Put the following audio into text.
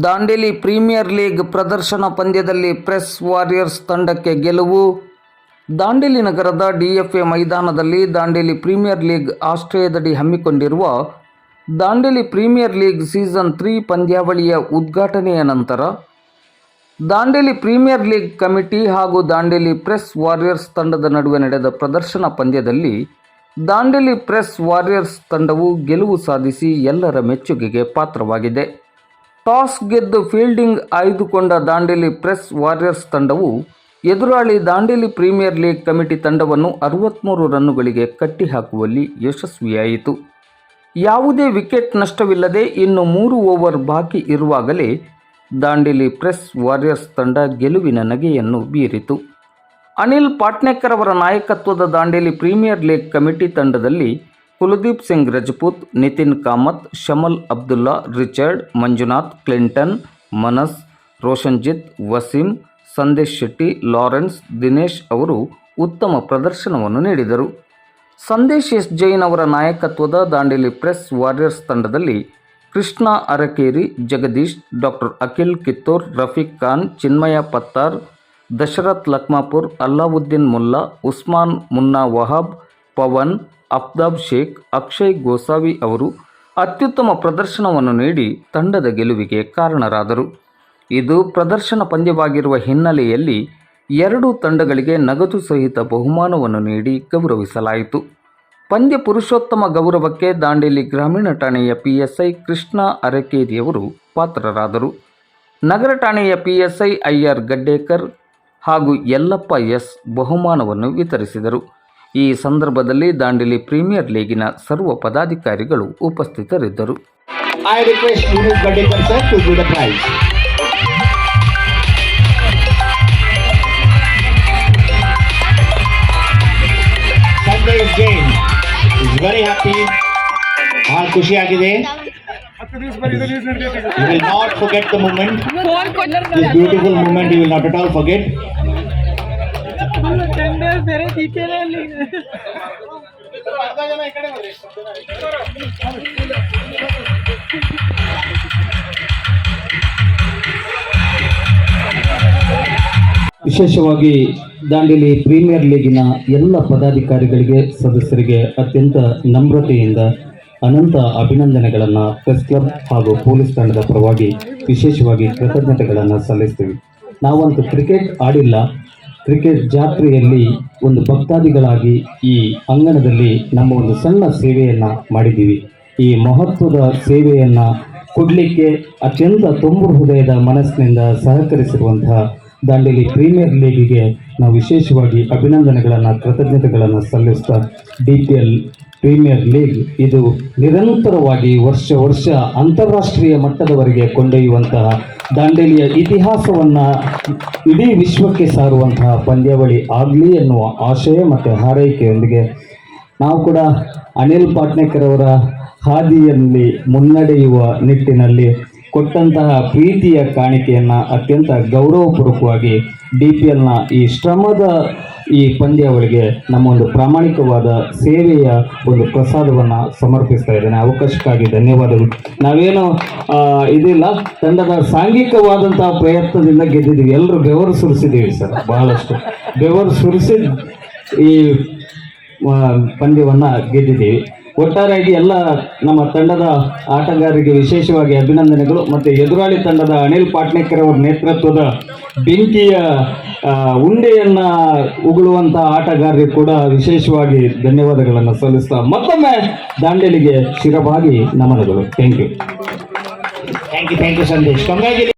Dandeli premier league ಪ್ರದರ್ಶನ ಪಂದ್ಯದಲ್ಲಿ press warriors ತಂಡಕ್ಕೆ ಗೆಲುವು. ದಾಂಡೇಲಿ ನಗರದ ಡಿಎಫ್ಎ ಮೈದಾನದಲ್ಲಿ ದಾಂಡೇಲಿ ಪ್ರೀಮಿಯರ್ ಲೀಗ್ ಆಶ್ರಯದಡಿ ಹಮ್ಮಿಕೊಂಡಿರುವ Dandeli premier league season three ಪಂದ್ಯಾವಳಿಯ ಉದ್ಘಾಟನೆಯ ನಂತರ ದಾಂಡೇಲಿ ಪ್ರೀಮಿಯರ್ ಲೀಗ್ ಕಮಿಟಿ ಹಾಗೂ ದಾಂಡೇಲಿ ಪ್ರೆಸ್ ವಾರಿಯರ್ಸ್ ತಂಡದ ನಡುವೆ ನಡೆದ ಪ್ರದರ್ಶನ ಪಂದ್ಯದಲ್ಲಿ ದಾಂಡೇಲಿ ಪ್ರೆಸ್ ವಾರಿಯರ್ಸ್ ತಂಡವು ಗೆಲುವು ಸಾಧಿಸಿ ಎಲ್ಲರ ಮೆಚ್ಚುಗೆಗೆ ಪಾತ್ರವಾಗಿದೆ. ಟಾಸ್ ಗೆದ್ದು ಫೀಲ್ಡಿಂಗ್ ಆಯ್ದುಕೊಂಡ ದಾಂಡೇಲಿ ಪ್ರೆಸ್ ವಾರಿಯರ್ಸ್ ತಂಡವು ಎದುರಾಳಿ ದಾಂಡೇಲಿ ಪ್ರೀಮಿಯರ್ ಲೀಗ್ ಕಮಿಟಿ ತಂಡವನ್ನು ಅರವತ್ಮೂರು ರನ್ನುಗಳಿಗೆ ಕಟ್ಟಿಹಾಕುವಲ್ಲಿ ಯಶಸ್ವಿಯಾಯಿತು. ಯಾವುದೇ ವಿಕೆಟ್ ನಷ್ಟವಿಲ್ಲದೆ ಇನ್ನು ಮೂರು ಓವರ್ ಬಾಕಿ ಇರುವಾಗಲೇ ದಾಂಡೇಲಿ ಪ್ರೆಸ್ ವಾರಿಯರ್ಸ್ ತಂಡ ಗೆಲುವಿನ ನಗೆಯನ್ನು ಬೀರಿತು. ಅನಿಲ್ ಪಾಟ್ನೇಕರ್ ಅವರ ನಾಯಕತ್ವದ ದಾಂಡೇಲಿ ಪ್ರೀಮಿಯರ್ ಲೀಗ್ ಕಮಿಟಿ ತಂಡದಲ್ಲಿ Kuldeep Singh Rajput, Nitin Kamath, Shamal Abdulla, Richard, Manjunath, Clinton, Manas, Roshanjit, Waseem, Sandesh Shetty, Lawrence, Dinesh ಅವರು ಉತ್ತಮ ಪ್ರದರ್ಶನವನ್ನು ನೀಡಿದರು. ಸಂದೇಶ್ ಎಸ್ ಜೈನ್ ಅವರ ನಾಯಕತ್ವದ ದಾಂಡೇಲಿ ಪ್ರೆಸ್ ವಾರಿಯರ್ಸ್ ತಂಡದಲ್ಲಿ ಕೃಷ್ಣ ಅರಕೇರಿ, ಜಗದೀಶ್, ಡಾಕ್ಟರ್ ಅಖಿಲ್ ಕಿತ್ತೂರ್, ರಫೀಕ್ ಖಾನ್, ಚಿನ್ಮಯ ಪತ್ತಾರ್, ದಶರಥ್ ಲಕ್ಮಾಪುರ್, ಅಲ್ಲಾವುದ್ದೀನ್ ಮುಲ್ಲಾ, ಉಸ್ಮಾನ್ ಮುನ್ನಾ ವಹಾಬ್, ಪವನ್ ಅಫ್ತಾಬ್ ಶೇಖ್, ಅಕ್ಷಯ್ ಗೋಸಾವಿ ಅವರು ಅತ್ಯುತ್ತಮ ಪ್ರದರ್ಶನವನ್ನು ನೀಡಿ ತಂಡದ ಗೆಲುವಿಗೆ ಕಾರಣರಾದರು. ಇದು ಪ್ರದರ್ಶನ ಪಂದ್ಯವಾಗಿರುವ ಹಿನ್ನೆಲೆಯಲ್ಲಿ ಎರಡೂ ತಂಡಗಳಿಗೆ ನಗದು ಸಹಿತ ಬಹುಮಾನವನ್ನು ನೀಡಿ ಗೌರವಿಸಲಾಯಿತು. ಪಂದ್ಯ ಪುರುಷೋತ್ತಮ ಗೌರವಕ್ಕೆ ದಾಂಡೇಲಿ ಗ್ರಾಮೀಣ ಠಾಣೆಯ ಪಿಎಸ್ಐ ಕೃಷ್ಣ ಅರಕೇರಿಯವರು ಪಾತ್ರರಾದರು. ನಗರ ಠಾಣೆಯ ಪಿಎಸ್ಐ ಐಆರ್ ಗಡ್ಡೇಕರ್ ಹಾಗೂ ಯಲ್ಲಪ್ಪ ಎಸ್ ಬಹುಮಾನವನ್ನು ವಿತರಿಸಿದರು. ಈ ಸಂದರ್ಭದಲ್ಲಿ ದಾಂಡೇಲಿ ಪ್ರೀಮಿಯರ್ ಲೀಗಿನ ಸರ್ವ ಪದಾಧಿಕಾರಿಗಳು ಉಪಸ್ಥಿತರಿದ್ದರು ಖುಷಿಯಾಗಿದೆ You will not forget the moment. This beautiful moment you will not at all forget. ಬೇರೆ ಡಿಟೇಲ್ ಅಲ್ಲಿ ವಿಶೇಷವಾಗಿ ದಾಂಡೇಲಿ ಪ್ರೀಮಿಯರ್ ಲೀಗಿನ ಎಲ್ಲ ಪದಾಧಿಕಾರಿಗಳಿಗೆ, ಸದಸ್ಯರಿಗೆ ಅತ್ಯಂತ ನಮ್ರತೆಯಿಂದ ಅನಂತ ಅಭಿನಂದನೆಗಳನ್ನು ಪ್ರೆಸ್ ಕ್ಲಬ್ ಹಾಗೂ ಪೊಲೀಸ್ ತಂಡದ ಪರವಾಗಿ ವಿಶೇಷವಾಗಿ ಕೃತಜ್ಞತೆಗಳನ್ನು ಸಲ್ಲಿಸ್ತೀವಿ. ನಾವಂತೂ ಕ್ರಿಕೆಟ್ ಆಡಿಲ್ಲ ಕ್ರಿಕೆಟ್ ಜಾತ್ರೆಯಲ್ಲಿ ಒಂದು ಭಕ್ತಾದಿಗಳಾಗಿ ಈ ಅಂಗಣದಲ್ಲಿ ನಮ್ಮ ಒಂದು ಸಣ್ಣ ಸೇವೆಯನ್ನು ಮಾಡಿದ್ದೀವಿ. ಈ ಮಹತ್ವದ ಸೇವೆಯನ್ನು ಕೊಡಲಿಕ್ಕೆ ಅತ್ಯಂತ ತುಂಬು ಹೃದಯದ ಮನಸ್ಸಿನಿಂದ ಸಹಕರಿಸಿರುವಂತಹ ದಾಂಡೇಲಿ ಪ್ರೀಮಿಯರ್ ಲೀಗಿಗೆ ನಾವು ವಿಶೇಷವಾಗಿ ಅಭಿನಂದನೆಗಳನ್ನು, ಕೃತಜ್ಞತೆಗಳನ್ನು ಸಲ್ಲಿಸ್ತಾ D P L premier league ಇದು ನಿರಂತರವಾಗಿ ವರ್ಷ ವರ್ಷ ಅಂತಾರಾಷ್ಟ್ರೀಯ ಮಟ್ಟದವರೆಗೆ ಕೊಂಡೊಯ್ಯುವಂತಹ ದಾಂಡೇಲಿಯ ಇತಿಹಾಸವನ್ನು ಇಡೀ ವಿಶ್ವಕ್ಕೆ ಸಾರುವಂತಹ ಪಂದ್ಯಾವಳಿ ಆಗಲಿ ಎನ್ನುವ ಆಶಯ ಮತ್ತು ಹಾರೈಕೆಯೊಂದಿಗೆ ನಾವು ಕೂಡ ಅನಿಲ್ ಪಾಟ್ನೇಕರ್ ಅವರ ಹಾದಿಯಲ್ಲಿ ಮುನ್ನಡೆಯುವ ನಿಟ್ಟಿನಲ್ಲಿ ಕೊಟ್ಟಂತಹ ಪ್ರೀತಿಯ ಕಾಣಿಕೆಯನ್ನು ಅತ್ಯಂತ ಗೌರವಪೂರ್ವಕವಾಗಿ ಡಿ ಪಿ ಈ ಶ್ರಮದ ಈ ಪಂದ್ಯಾವಳಿಗೆ ನಮ್ಮ ಒಂದು ಪ್ರಾಮಾಣಿಕವಾದ ಸೇವೆಯ ಒಂದು ಪ್ರಸಾದವನ್ನು ಸಮರ್ಪಿಸ್ತಾ ಇದ್ದೇನೆ. ಅವಕಾಶಕ್ಕಾಗಿ ಧನ್ಯವಾದಗಳು. ನಾವೇನು ಇದಿಲ್ಲ. ತಂಡದ ಸಾಂಘಿಕವಾದಂತಹ ಪ್ರಯತ್ನದಿಂದ ಗೆದ್ದಿದ್ದೀವಿ. ಎಲ್ಲರೂ ಬೆವರು ಸುರಿಸಿದ್ದೀವಿ ಸರ್, ಬಹಳಷ್ಟು. ಬೆವರು ಸುರಿಸಿ ಈ ಪಂದ್ಯವನ್ನ ಗೆದ್ದಿದ್ದೀವಿ. ಒಟ್ಟಾರೆಯಾಗಿ ಎಲ್ಲ ನಮ್ಮ ತಂಡದ ಆಟಗಾರರಿಗೆ ವಿಶೇಷವಾಗಿ ಅಭಿನಂದನೆಗಳು ಮತ್ತು ಎದುರಾಳಿ ತಂಡದ ಅನಿಲ್ ಪಾಟ್ನೇಕರ್ ಅವರ ನೇತೃತ್ವದ ಬೆಂಕಿಯ ಉಂಡೆಯನ್ನು ಉಗುಳುವಂಥ ಆಟಗಾರರಿಗೆ ಕೂಡ ವಿಶೇಷವಾಗಿ ಧನ್ಯವಾದಗಳನ್ನು ಸಲ್ಲಿಸ್ತಾ ಮತ್ತೊಮ್ಮೆ ದಾಂಡೇಲಿಗೆ ಶಿರವಾಗಿ ನಮನಗಳು. Thank you thank you thank you Sandesh.